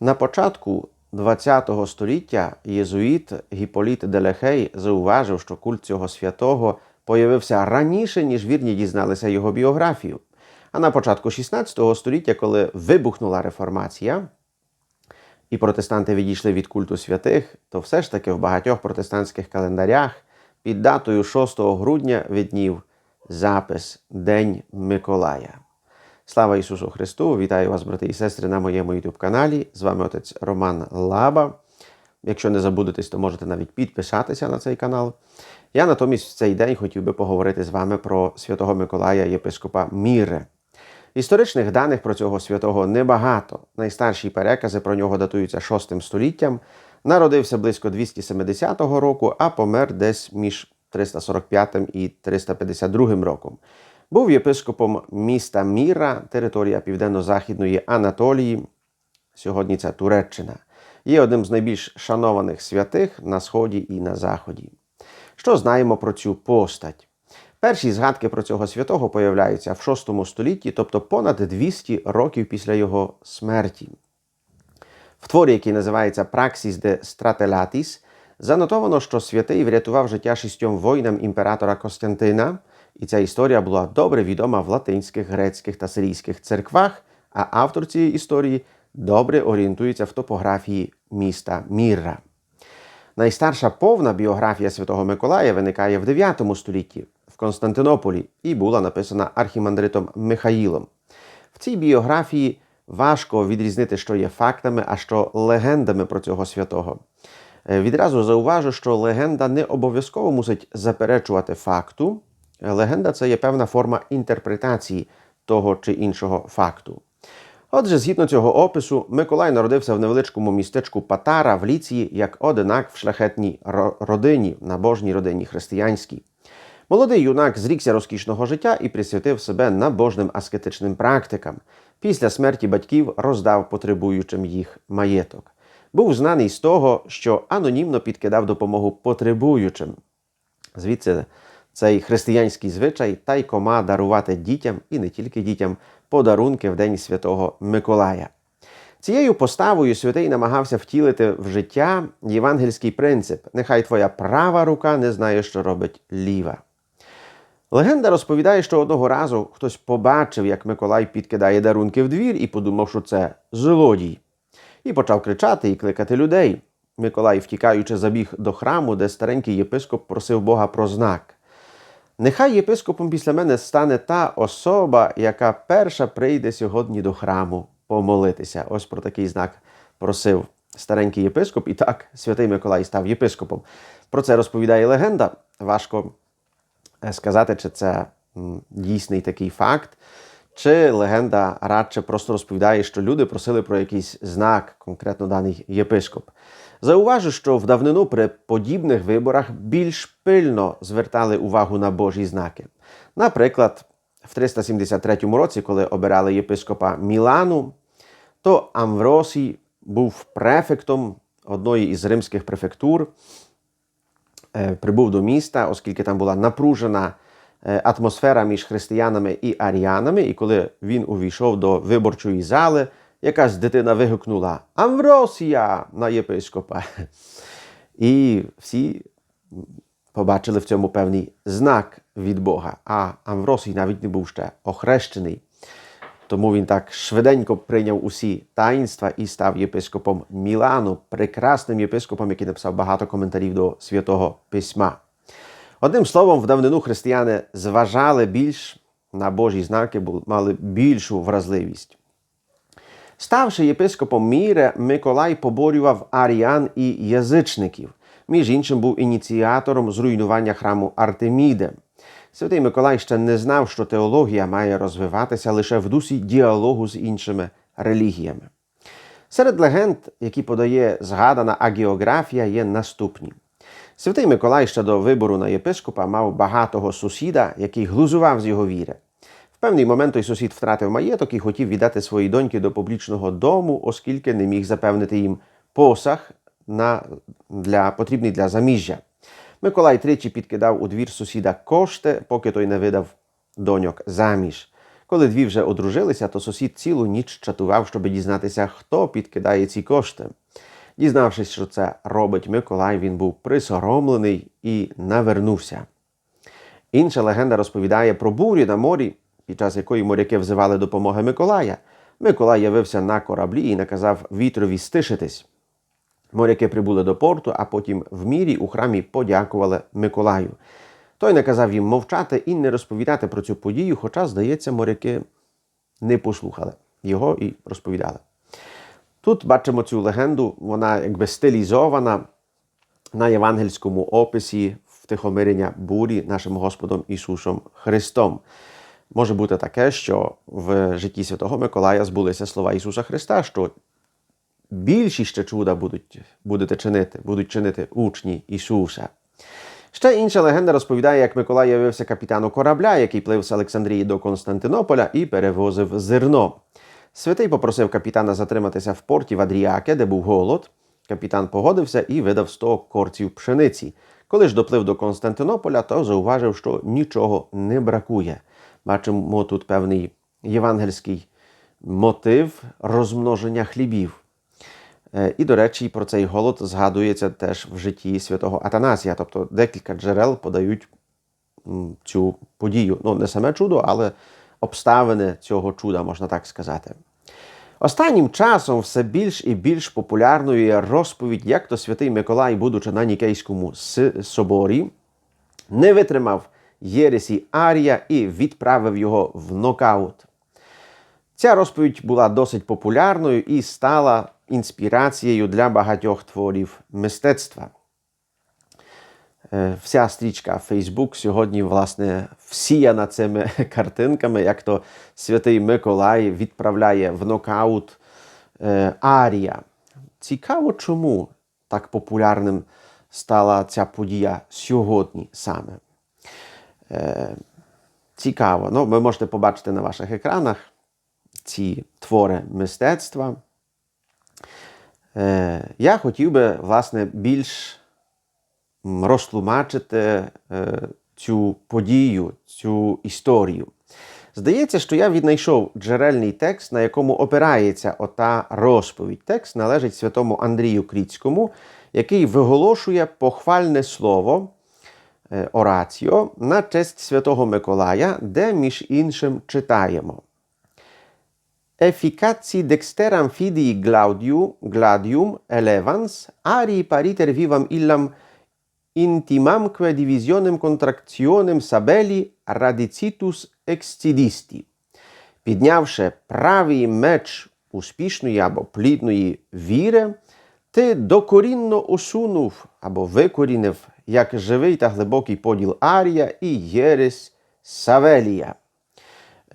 На початку ХХ століття єзуїт Гіполіт Делехей зауважив, що культ цього святого появився раніше, ніж вірні дізналися його біографію. А на початку XVI століття, коли вибухнула реформація, і протестанти відійшли від культу святих, то все ж таки в багатьох протестантських календарях під датою 6 грудня віднів запис День Миколая. Слава Ісусу Христу! Вітаю вас, брати і сестри, на моєму youtube каналі. З вами отець Роман Лаба. Якщо не забудетесь, то можете навіть підписатися на цей канал. Я натомість в цей день хотів би поговорити з вами про святого Миколая єпископа Міре. Історичних даних про цього святого небагато. Найстарші перекази про нього датуються VI століттям. Народився близько 270 року, а помер десь між 345 і 352 роком. Був єпископом міста Міра, територія південно-західної Анатолії. Сьогодні це Туреччина. Є одним з найбільш шанованих святих на Сході і на Заході. Що знаємо про цю постать? Перші згадки про цього святого появляються в VI столітті, тобто понад 200 років після його смерті. В творі, який називається Praxis de Stratelatis, занотовано, що святий врятував життя шістьом воїнам імператора Костянтина, і ця історія була добре відома в латинських, грецьких та сирійських церквах, а автор цієї історії добре орієнтується в топографії міста Мірра. Найстарша повна біографія Святого Миколая виникає в 9 столітті в Константинополі і була написана архімандритом Михаїлом. В цій біографії важко відрізнити, що є фактами, а що легендами про цього святого. Е, Відразу зауважу, що легенда не обов'язково мусить заперечувати факту. Легенда це є певна форма інтерпретації того чи іншого факту. Отже, згідно цього опису, Миколай народився в невеличкому містечку Патара в Ліції як одинак в шляхетній ро- родині, набожній родині християнській. Молодий юнак зрікся розкішного життя і присвятив себе набожним аскетичним практикам. Після смерті батьків роздав потребуючим їх маєток. Був знаний з того, що анонімно підкидав допомогу потребуючим. Звідси цей християнський звичай тайкома дарувати дітям і не тільки дітям подарунки в День Святого Миколая. Цією поставою святий намагався втілити в життя євангельський принцип: нехай твоя права рука не знає, що робить ліва. Легенда розповідає, що одного разу хтось побачив, як Миколай підкидає дарунки в двір і подумав, що це злодій. І почав кричати і кликати людей. Миколай, втікаючи, забіг до храму, де старенький єпископ просив Бога про знак. Нехай єпископом після мене стане та особа, яка перша прийде сьогодні до храму помолитися. Ось про такий знак просив старенький єпископ, і так святий Миколай став єпископом. Про це розповідає легенда. Важко е, сказати, чи це дійсний такий факт, чи легенда радше просто розповідає, що люди просили про якийсь знак, конкретно даний єпископ. Зауважу, що в давнину при подібних виборах більш пильно звертали увагу на Божі знаки. Наприклад, в 373 році, коли обирали єпископа Мілану, то Амвросій був префектом одної із римських префектур, е, прибув до міста, оскільки там була напружена е, атмосфера між християнами і аріянами. І коли він увійшов до виборчої зали, якась дитина вигукнула Амвросія на єпископа. І всі побачили в цьому певний знак від Бога. А Амвросій навіть не був ще охрещений. Тому він так швиденько прийняв усі таїнства і став єпископом Мілану, прекрасним єпископом, який написав багато коментарів до святого письма. Одним словом, в давнину християни зважали більш на Божі знаки, мали більшу вразливість. Ставши єпископом Міре, Миколай поборював аріян і язичників. Між іншим, був ініціатором зруйнування храму Артеміди. Святий Миколай ще не знав, що теологія має розвиватися лише в дусі діалогу з іншими релігіями. Серед легенд, які подає згадана агіографія, є наступні. Святий Миколай ще до вибору на єпископа мав багатого сусіда, який глузував з його віри. Певний момент той сусід втратив маєток і хотів віддати свої доньки до публічного дому, оскільки не міг запевнити їм посаг на, для, потрібний для заміжжя. Миколай тричі підкидав у двір сусіда кошти, поки той не видав доньок заміж. Коли дві вже одружилися, то сусід цілу ніч чатував, щоб дізнатися, хто підкидає ці кошти. Дізнавшись, що це робить Миколай, він був присоромлений і навернувся. Інша легенда розповідає про бурю на морі, під час якої моряки взивали допомоги Миколая. Миколай явився на кораблі і наказав вітрові стишитись. Моряки прибули до порту, а потім в мірі у храмі подякували Миколаю. Той наказав їм мовчати і не розповідати про цю подію, хоча, здається, моряки не послухали його і розповідали. Тут бачимо цю легенду, вона якби стилізована на євангельському описі втихомирення бурі нашим Господом Ісусом Христом. Може бути таке, що в житті Святого Миколая збулися слова Ісуса Христа, що більші ще чуда будуть, будете чинити, будуть чинити учні Ісуса. Ще інша легенда розповідає, як Миколай явився капітану корабля, який плив з Олександрії до Константинополя і перевозив зерно. Святий попросив капітана затриматися в порті в Адріаке, де був голод. Капітан погодився і видав 100 корців пшениці. Коли ж доплив до Константинополя, то зауважив, що нічого не бракує. Бачимо тут певний євангельський мотив розмноження хлібів. Е, І, до речі, про цей голод згадується теж в житті святого Атанасія. Тобто декілька джерел подають цю подію. Ну, не саме чудо, але обставини цього чуда, можна так сказати. Останнім часом все більш і більш популярною є розповідь, як то святий Миколай, будучи на Нікейському соборі, не витримав Єресі Арія і відправив його в нокаут. Ця розповідь була досить популярною і стала інспірацією для багатьох творів мистецтва. Е, Вся стрічка Facebook сьогодні, власне, всіяна цими картинками, як то святий Миколай відправляє в нокаут е, Арія. Цікаво, чому так популярним стала ця подія сьогодні саме. Е, Цікаво. Ну, ви можете побачити на ваших екранах ці твори мистецтва. Е, Я хотів би, власне, більш розтлумачити е, цю подію, цю історію. Здається, що я віднайшов джерельний текст, на якому опирається ота розповідь. Текст належить святому Андрію Кріцькому, який виголошує похвальне слово Ораціо на честь святого Миколая, де між іншим читаємо. Efficaci dexteram fidii Glaudiu, Gladium elevans, arii pariter vivam illam intimamque divisionem contractionem sabeli radicitus excidisti. Піднявши правий меч успішної або плідної віри, ти докорінно усунув або викорінив як живий та глибокий поділ Арія і Єресь Савелія.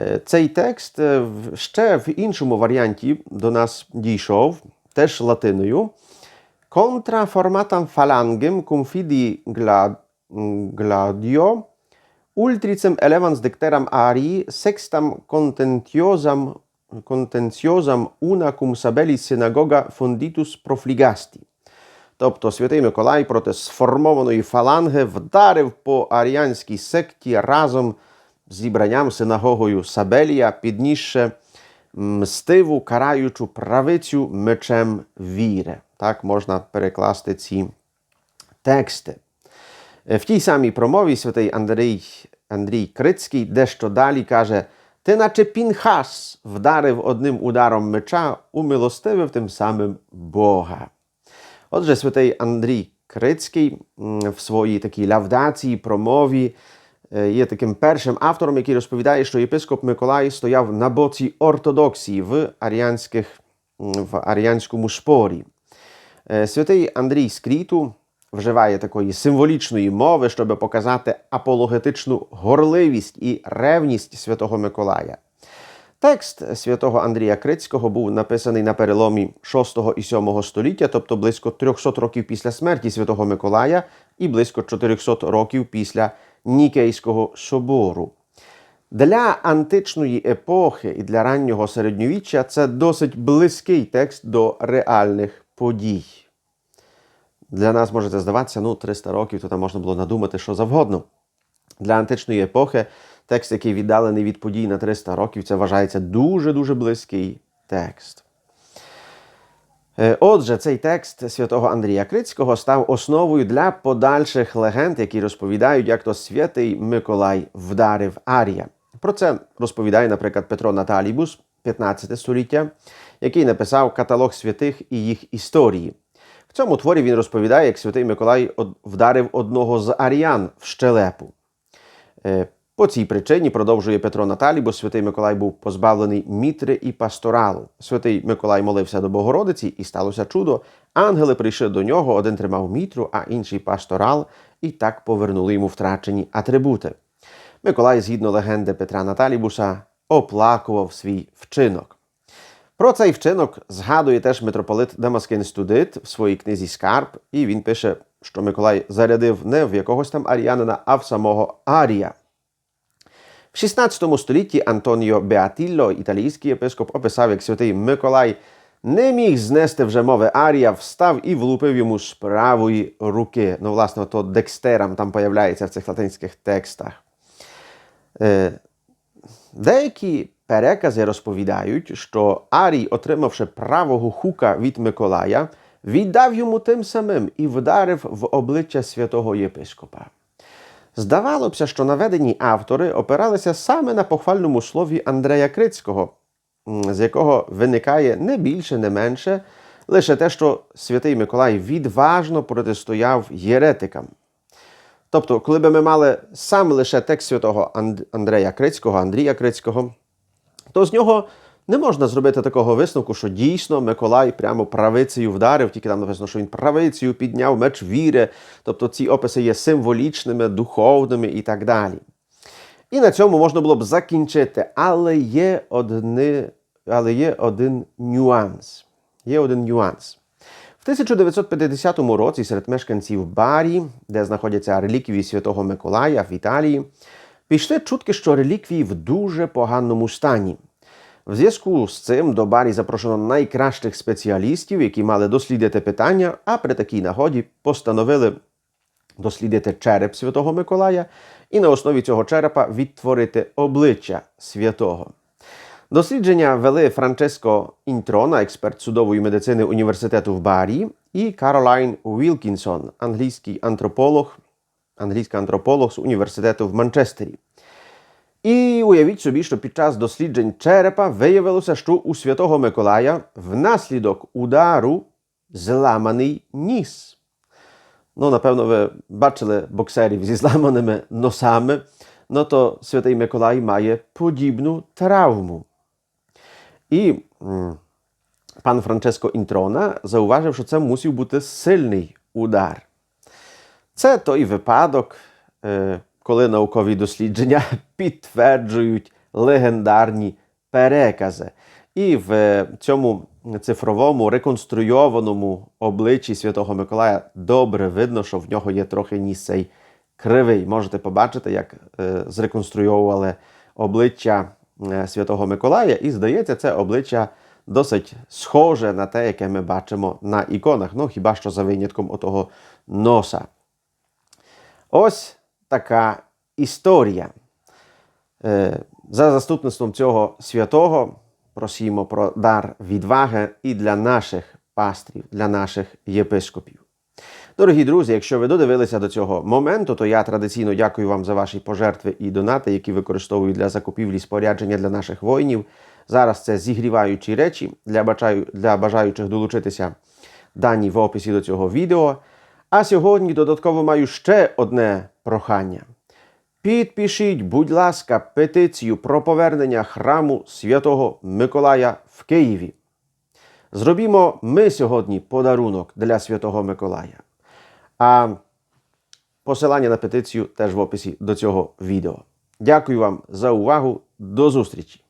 Е, Цей текст е, в- ще в іншому варіанті до нас дійшов, теж латиною. Contra formatam phalangem cum fidi gla- м, gladio, ultricem elevans decteram arii, sextam contentiosam, contentiosam una cum sabelis synagoga fonditus profligasti. Тобто святий Миколай проти сформованої фаланги вдарив по аріанській секті разом з зібранням синагогою Сабелія, піднісши мстиву караючу правицю мечем віри. Так можна перекласти ці тексти. Е, В тій самій промові святий Андрій, Андрій Крицький дещо далі каже: Ти, наче Пінхас, вдарив одним ударом меча, умилостивив тим самим Бога. Отже, святий Андрій Крицький в своїй такій лавдації, промові е, є таким першим автором, який розповідає, що єпископ Миколай стояв на боці ортодоксії в аріанських, в аріанському спорі. Е, Святий Андрій з Кріту вживає такої символічної мови, щоб показати апологетичну горливість і ревність святого Миколая. Текст святого Андрія Крицького був написаний на переломі 6 і 7 століття, тобто близько 300 років після смерті святого Миколая і близько 400 років після Нікейського собору. Для античної епохи і для раннього середньовіччя це досить близький текст до реальних подій. Для нас може здаватися, ну, 300 років, то там можна було надумати що завгодно. Для античної епохи Текст, який віддалений від подій на 300 років, це вважається дуже-дуже близький текст. Е, Отже, цей текст святого Андрія Крицького став основою для подальших легенд, які розповідають, як то святий Миколай вдарив Арія. Про це розповідає, наприклад, Петро Наталібус, 15 століття, який написав каталог святих і їх історії. В цьому творі він розповідає, як святий Миколай вдарив одного з аріян в щелепу. По цій причині продовжує Петро Наталі, бо святий Миколай був позбавлений мітри і пасторалу. Святий Миколай молився до Богородиці, і сталося чудо. Ангели прийшли до нього, один тримав мітру, а інший пасторал, і так повернули йому втрачені атрибути. Миколай, згідно легенди Петра Наталібуса, оплакував свій вчинок. Про цей вчинок згадує теж митрополит Дамаскин Студит в своїй книзі Скарб, і він пише, що Миколай зарядив не в якогось там аріянина, а в самого Арія. В 16 столітті Антоніо Беатілло, італійський єпископ, описав, як святий Миколай не міг знести вже мови Арія, встав і влупив йому з правої руки. Ну, власне, то декстерам там появляється в цих латинських текстах. Е, Деякі перекази розповідають, що Арій, отримавши правого хука від Миколая, віддав йому тим самим і вдарив в обличчя святого єпископа. Здавалося б, що наведені автори опиралися саме на похвальному слові Андрея Крицького, з якого виникає не більше, не менше лише те, що святий Миколай відважно протистояв єретикам. Тобто, коли би ми мали сам лише текст святого Андрея Крицького, Андрія Крицького, то з нього не можна зробити такого висновку, що дійсно Миколай прямо правицею вдарив, тільки там написано, що він правицею підняв меч віри. Тобто ці описи є символічними, духовними і так далі. І на цьому можна було б закінчити, але є, одни, але є один нюанс. Є один нюанс. В 1950 році серед мешканців Барі, де знаходяться реліквії Святого Миколая в Італії, пішли чутки, що реліквії в дуже поганому стані. В зв'язку з цим до Барі запрошено найкращих спеціалістів, які мали дослідити питання, а при такій нагоді постановили дослідити череп Святого Миколая і на основі цього черепа відтворити обличчя святого. Дослідження вели Франческо Інтрона, експерт судової медицини університету в Барі, і Каролайн Вілкінсон, англійський антрополог, англійська антрополог з університету в Манчестері. І уявіть собі, що під час досліджень черепа виявилося, що у Святого Миколая внаслідок удару зламаний ніс. Ну, напевно, ви бачили боксерів зі зламаними носами. Ну то Святий Миколай має подібну травму. І пан Франческо Інтрона зауважив, що це мусив бути сильний удар. Це той випадок, е, коли наукові дослідження підтверджують легендарні перекази. І в е, цьому цифровому реконструйованому обличчі Святого Миколая добре видно, що в нього є трохи ніс цей кривий. Можете побачити, як е, зреконструйовували обличчя е, Святого Миколая, і здається, це обличчя досить схоже на те, яке ми бачимо на іконах. Ну, хіба що за винятком отого носа. Ось така історія. Е, За заступництвом цього святого просімо про дар відваги і для наших пастрів, для наших єпископів. Дорогі друзі, якщо ви додивилися до цього моменту, то я традиційно дякую вам за ваші пожертви і донати, які використовую для закупівлі спорядження для наших воїнів. Зараз це зігріваючі речі для, бажаючих долучитися дані в описі до цього відео. А сьогодні додатково маю ще одне прохання. Підпишіть, будь ласка, петицію про повернення храму святого Миколая в Києві. Зробімо ми сьогодні подарунок для святого Миколая. А посилання на петицію теж в описі до цього відео. Дякую вам за увагу. До зустрічі!